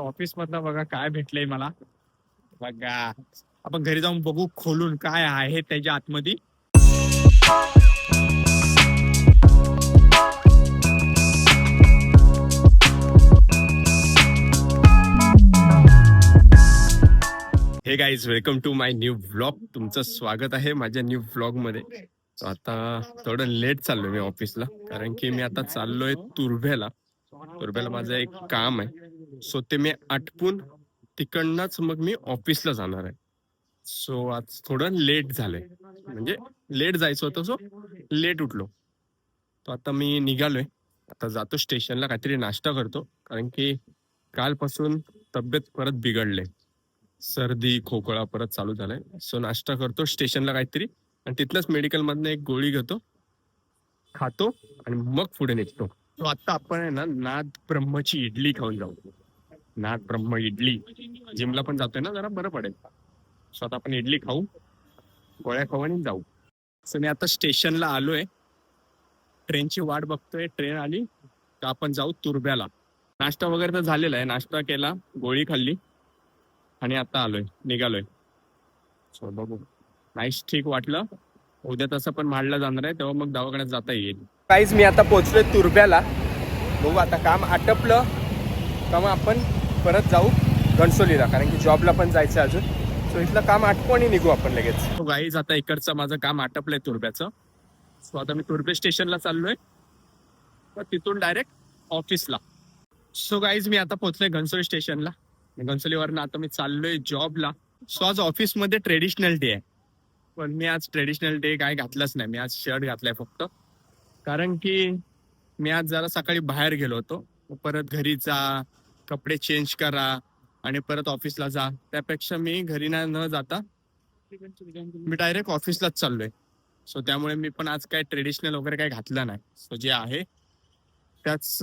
Office मधनं बघा काय भेटलंय मला. बघा आपण घरी जाऊन बघू खोलून काय आहे त्याच्या आतमध्ये. Hey guys welcome to my new vlog तुमचं स्वागत आहे माझ्या न्यू व्लॉगमध्ये. आता थोडं लेट चाललोय मी ऑफिसला कारण की मी आता चाललोय तुर्भ्याला तुर्भ्याला माझं एक काम आहे. सो ते मी आटपून तिकडनंच मग मी ऑफिसला जाणार आहे. सो आज थोडं लेट झालंय. म्हणजे लेट जायचं होतं सो लेट उठलो. तो आता मी निघालोय. आता जातो स्टेशनला काहीतरी नाश्ता करतो. कारण की कालपासून तब्येत परत बिघडले सर्दी खोकळा परत चालू झालाय. सो नाश्ता करतो स्टेशनला काहीतरी. आणि तिथलंच मेडिकल मधनं एक गोळी घेतो खातो आणि मग पुढे निघतो. आता आपण आहे ना नाद ब्रह्मची इडली खाऊन जाऊ. नाद ब्रह्म इडली. जिमला पण जातोय ना जरा बरं पडेल. सो आता आपण इडली खाऊ गोळ्या खाऊ आणि जाऊ. सो मी आता स्टेशनला आलोय. ट्रेनची वाट बघतोय. ट्रेन आली तर आपण जाऊ तुर्ब्याला. नाश्ता वगैरे तर झालेला आहे. नाश्ता केला गोळी खाल्ली आणि आता आलोय निघालोय. सो बघू. नाईस ठीक वाटलं. उद्या तसं पण मांडला जाणार आहे तेव्हा मग दवाखान्यात जाता येईल. काहीच मी आता पोहोचलोय तुर्ब्याला. बघू आता काम आटपलं. का मग आपण परत जाऊ घणसोलीला कारण की जॉबला पण जायचं आहे अजून. सो इथलं काम आटपू आणि निघू आपण लगेच. हो गाईज आता इकडचं माझं काम आटपलंय तुरब्याचं. सो आता मी तुर्बे स्टेशनला चाललोय. तिथून डायरेक्ट ऑफिसला सो गाईज मी आता पोहोचलोय घनसोली स्टेशनला. घनसोलीवरनं आता मी चाललोय जॉबला. सो आज ऑफिसमध्ये ट्रेडिशनल डे आहे. पण मी आज ट्रेडिशनल डे काय घातलंच नाही. मी आज शर्ट घातलाय फक्त. कारण की मी आज जरा सकाळी बाहेर गेलो होतो. परत घरी जा कपडे चेंज करा आणि परत ऑफिसला जा. त्यापेक्षा मी घरी ना न जाता मी डायरेक्ट ऑफिसलाच चाललोय. सो त्यामुळे मी पण आज काय ट्रेडिशनल वगैरे काय घातलं नाही. सो जे आहे त्याच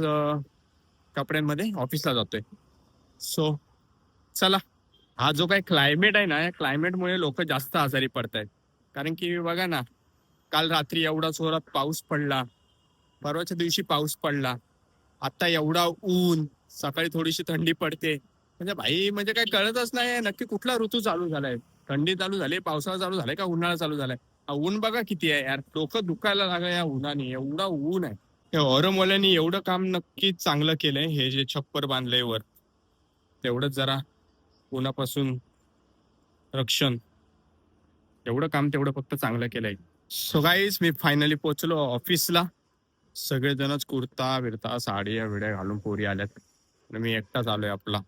कपड्यांमध्ये ऑफिसला जातोय. सो चला. हा जो काही क्लायमेट आहे ना या क्लायमेटमुळे लोक जास्त आजारी पडत आहेत कारण की बघा ना काल रात्री एवढा जोरात पाऊस पडला. परवाच्या दिवशी पाऊस पडला. आता एवढा ऊन सकाळी थोडीशी थंडी पडते. म्हणजे भाई म्हणजे काय कळतच नाही नक्की कुठला ऋतू चालू झालाय? थंडी चालू झाली पावसाळा चालू झालाय का उन्हाळा चालू झालाय? ऊन बघा किती आहे यार. डोकं दुखायला लागलं या उन्हाने. एवढा ऊन आहे. या औरमवाल्यांनी एवढं काम नक्कीच चांगलं केलंय. हे जे छप्पर बांधलंय वर तेवढंच जरा उन्हापासून रक्षण. एवढं काम तेवढं फक्त चांगलं केलंय. सो गाईज मी फायनली पोचलो ऑफिसला सगळेजणच कुर्ता बिरता साड्या विड्या घालून पोरी आल्यात. मी एकटाच आलोय आपला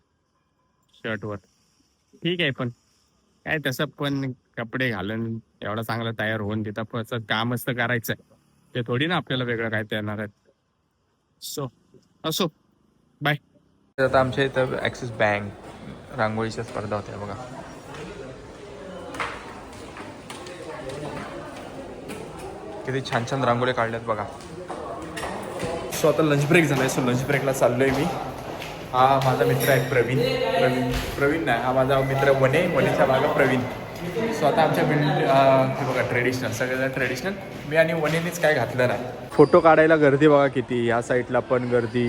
शर्टवर. ठीक आहे पण काय तसं पण कपडे घालून एवढा चांगला तयार होऊन तिथं पण असं कामच तर करायचंय. ते थोडी ना आपल्याला वेगळं काय देणार आहेत. सो असो. आता आमच्या इथं ॲक्सिस बँक रांगोळीच्या स्पर्धा होत्या बघा. किती छान छान रांगोळी काढल्यात बघा. सो आता लंच ब्रेक झालाय. सो लंच ब्रेकला चाललोय मी. हा माझा मित्र आहे प्रवीण. प्रवीण प्रवीण नाही हा माझा मित्र वने वनेच्या भागा प्रवीण. सो आता आमच्या बिल्ड हे बघा ट्रेडिशनल सगळ्याला ट्रेडिशनल मी आणि वनेनेच काय घातलं नाही. फोटो काढायला गर्दी बघा किती ह्या साईडला पण गर्दी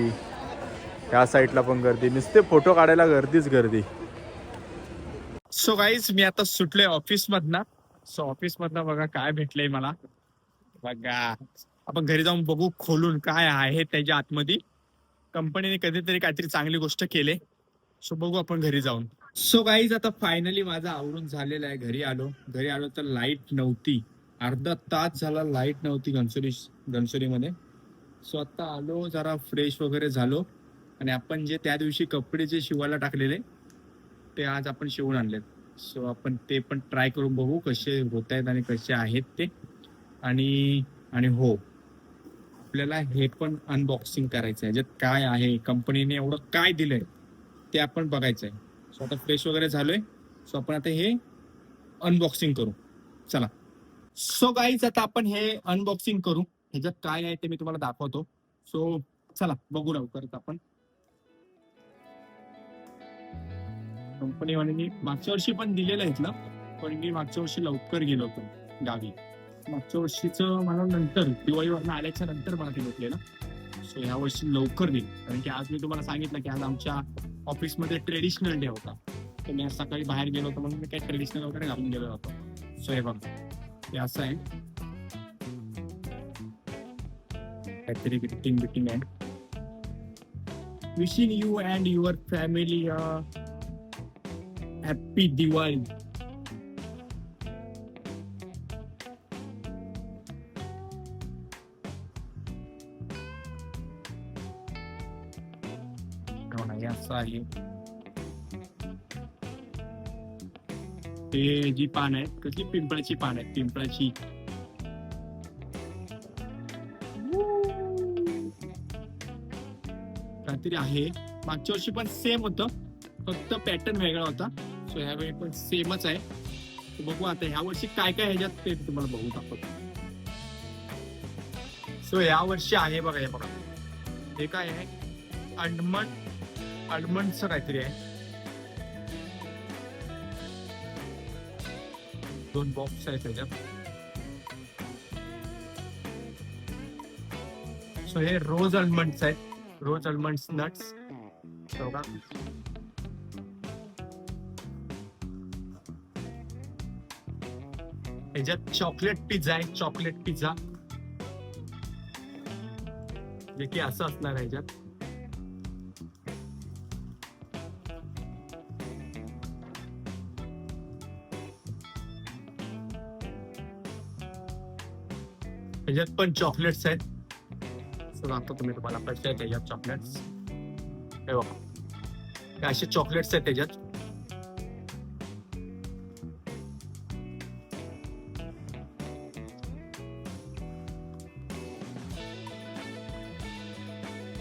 ह्या साईडला पण गर्दी. नुसते फोटो काढायला गर्दीच गर्दी. सो गाईज मी आता सुटलोय ऑफिस मधनं सो ऑफिस मधनं बघा काय भेटलंय मला. बघा आपण घरी जाऊन बघू खोलून काय आहे त्याच्या आतमध्ये. कंपनीने कधीतरी काहीतरी चांगली गोष्ट केले. सो बघू आपण घरी जाऊन. सो गाईज आता फायनली माझं आवरून झालेलं आहे घरी आलो. घरी आलो तर लाइट नव्हती. अर्धा तास झाला लाइट नव्हती घनसोली घनसोलीमध्ये. सो आता आलो जरा फ्रेश वगैरे झालो. आणि आपण जे त्या दिवशी कपडे जे शिवायला टाकलेले ते आज आपण शिवून आणलेत. सो आपण ते पण ट्राय करून बघू कसे होत आहेत आणि कसे आहेत ते. आणि आणि हो. आपल्याला हे पण अनबॉक्सिंग करायचं आहे ज्यात काय आहे कंपनीने एवढं काय दिलंय ते आपण बघायचं आहे सो आता फ्रेश वगैरे झालोय. सो आपण आता हे अनबॉक्सिंग करू. चला. सो गाईज आता आपण हे अनबॉक्सिंग करू. ह्याच्यात काय आहे ते मी तुम्हाला दाखवतो. सो चला बघू लवकरच आपण. कंपनीवाल्यांनी मागच्या वर्षी पण दिलेलं आहे इथलं पण मी मागच्या वर्षी लवकर गेलो होतो गावी. मागच्या वर्षीचं मला नंतर दिवाळीवर आल्याच्यानंतर मला ते भेटलेलं सो ह्या वर्षी लवकर देईल कारण की आज मी तुम्हाला सांगितलं की आज आमच्या ऑफिसमध्ये ट्रेडिशनल डे होता. तर मी आज सकाळी बाहेर गेलो होतो म्हणून मी काही ट्रेडिशनल वगैरे घालून गेलो होतो. सो हे बघ. हे असं आहे. काहीतरी ग्रिटिंग बिटिंग आहे. Wishing you and your family happy Diwali. हे असं आहे ते जी पान आहेत कसली पिंपळाची पान आहेत पिंपळाची काहीतरी आहे मागच्या वर्षी पण सेम होतं. फक्त पॅटर्न वेगळा होता. सो ह्यावेळी पण सेमच आहे. बघू आता ह्या वर्षी काय काय ह्याच्यात ते तुम्हाला बघू दाखवतो. सो या वर्षी आहे बघा हे बघा. हे काय आहे? अल्मंड अल्मंडचं काहीतरी आहे. दोन बॉक्स आहेत त्याच्यात. सो हे रोज अल्मंड्स आहेत. रोज अल्मंड्स नट्स बघा. ह्याच्यात चॉकलेट पिझ्झा आहे. चॉकलेट पिझ्झा जे की असं असणार आहे ह्याच्यात ह्याच्यात पण चॉकलेट्स आहेत. सांगतो तुम्ही तुम्हाला कसे आहेत त्याच्यात चॉकलेट्स हे बघा. असे चॉकलेट्स आहेत त्याच्यात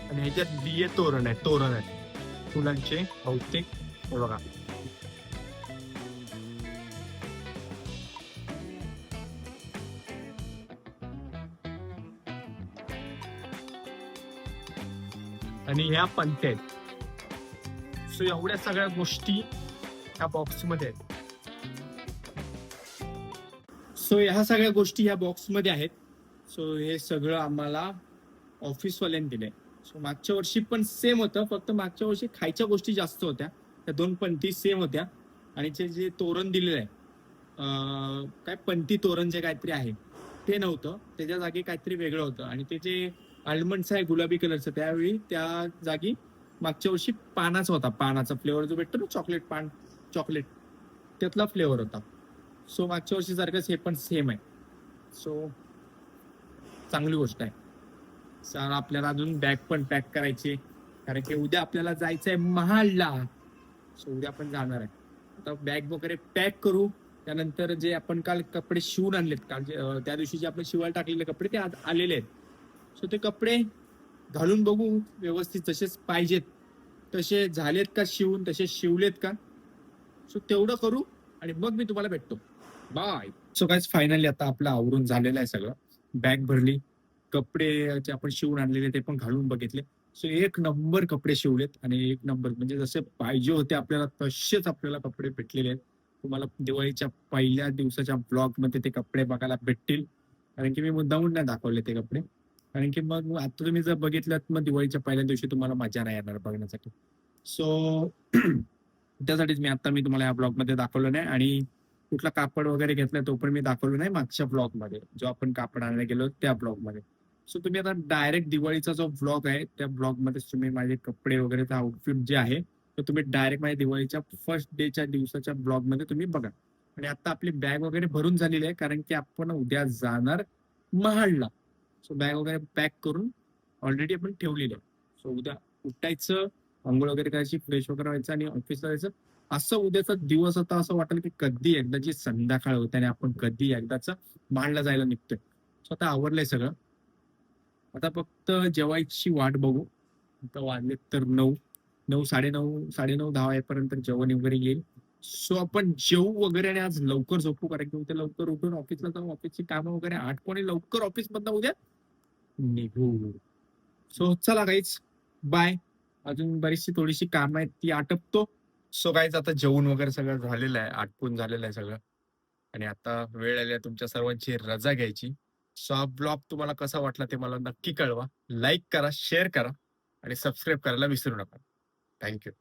आणि ह्याच्यात बिये तोरण आहे तोरण आहे फुलांचे बहुतेक हे बघा. आणि ह्या पंत्या आहेत सो एवढ्या सगळ्या गोष्टी ह्या बॉक्समध्ये आहेत. सो ह्या सगळ्या गोष्टी ह्या बॉक्समध्ये आहेत. सो हे सगळं आम्हाला ऑफिसवाल्यांनी दिलंय. सो मागच्या वर्षी पण सेम होतं. फक्त मागच्या वर्षी खायच्या गोष्टी जास्त होत्या. त्या दोन पंथी सेम होत्या. आणि ते जे तोरण दिलेलं आहे काय पंथी तोरण जे काहीतरी आहे ते नव्हतं. त्याच्या जागी काहीतरी वेगळं होतं. आणि ते जे आल्मंड्स आहे गुलाबी कलरचं त्यावेळी त्या जागी मागच्या वर्षी पानाचा होता. पानाचा फ्लेवर जो भेटतो ना चॉकलेट पान चॉकलेट त्यातला फ्लेवर होता. सो मागच्या वर्षी सारखंच हे पण सेम आहे. सो चांगली गोष्ट आहे. सर आपल्याला अजून बॅग पण पॅक करायची कारण की उद्या आपल्याला जायचं आहे महाडला. सो उद्या आपण जाणार आहे. आता बॅग वगैरे पॅक करू. त्यानंतर जे आपण काल कपडे शिवून आणलेत काल जे, त्या दिवशी जे आपण शिवायला टाकलेले कपडे ते आज आलेले आहेत. सो ते कपडे घालून बघू व्यवस्थित जसेच पाहिजेत. तसे झालेत का शिवून तसे शिवलेत का? सो तेवढं करू आणि मग मी तुम्हाला भेटतो. बाय सो काय फायनली आता आपलं आवरून झालेलं आहे सगळं. बॅग भरली. कपडे जे आपण शिवून आणलेले ते पण घालून बघितले. सो एक नंबर कपडे शिवलेत आणि एक नंबर म्हणजे जसे पाहिजे होते आपल्याला तसेच आपल्याला कपडे भेटलेले आहेत. तुम्हाला दिवाळीच्या पहिल्या दिवसाच्या ब्लॉगमध्ये ते कपडे बघायला भेटतील. कारण की मी मुद्दामून नाही दाखवले ते कपडे. कारण की मग आता तुम्ही जर बघितलं मग दिवाळीच्या पहिल्या दिवशी तुम्हाला मजा नाही येणार बघण्यासाठी. सो त्यासाठीच मी आता मी तुम्हाला या ब्लॉगमध्ये दाखवलं नाही आणि कुठला कापड वगैरे घेतलाय तो पण मी दाखवलो नाही मागच्या ब्लॉगमध्ये जो आपण कापड आणायला गेलो त्या ब्लॉगमध्ये सो तुम्ही आता डायरेक्ट दिवाळीचा जो ब्लॉग आहे त्या ब्लॉगमध्ये तुम्ही माझे कपडे वगैरे आउटफिट जे आहे तर तुम्ही डायरेक्ट माझ्या दिवाळीच्या फर्स्ट डेच्या दिवसाच्या ब्लॉगमध्ये तुम्ही बघा. आणि आता आपली बॅग वगैरे भरून झालेली आहे कारण की आपण उद्या जाणार महाडला. सो बॅग वगैरे पॅक करून ऑलरेडी आपण ठेवलेलं आहे. सो उद्या उठायचं आंघोळ वगैरे करायची फ्रेश वगैरे व्हायचं आणि ऑफिसला जायचं. असं उद्याचा दिवस आता असं वाटेल की कधी एकदाची संध्याकाळ होते आणि आपण कधी एकदाच मांडला जायला निघतोय. सो आता आवडलंय सगळं. आता फक्त जेवायची वाट बघू. आता वाजले तर नऊ. नऊ साडेनऊ साडेनऊ दहा वाजेपर्यंत जेवण वगैरे येईल. सो आपण जेवू वगैरे आणि आज लवकर झोपू कारण की उद्या लवकर उठून ऑफिसला जाऊ ऑफिसची कामं वगैरे आठवणी लवकर ऑफिस मधनं उद्या निघू. सो चला काहीच बाय अजून बरीचशी थोडीशी कामं आहेत ती आटपतो. सो काहीच आता जेवण वगैरे सगळं झालेलं आहे आटपून झालेलं आहे सगळं. आणि आता वेळ आली आहे तुमच्या सर्वांची रजा घ्यायची. सो हा ब्लॉग तुम्हाला कसा वाटला ते मला नक्की कळवा. लाईक करा शेअर करा आणि सबस्क्राईब करायला विसरू नका. थँक्यू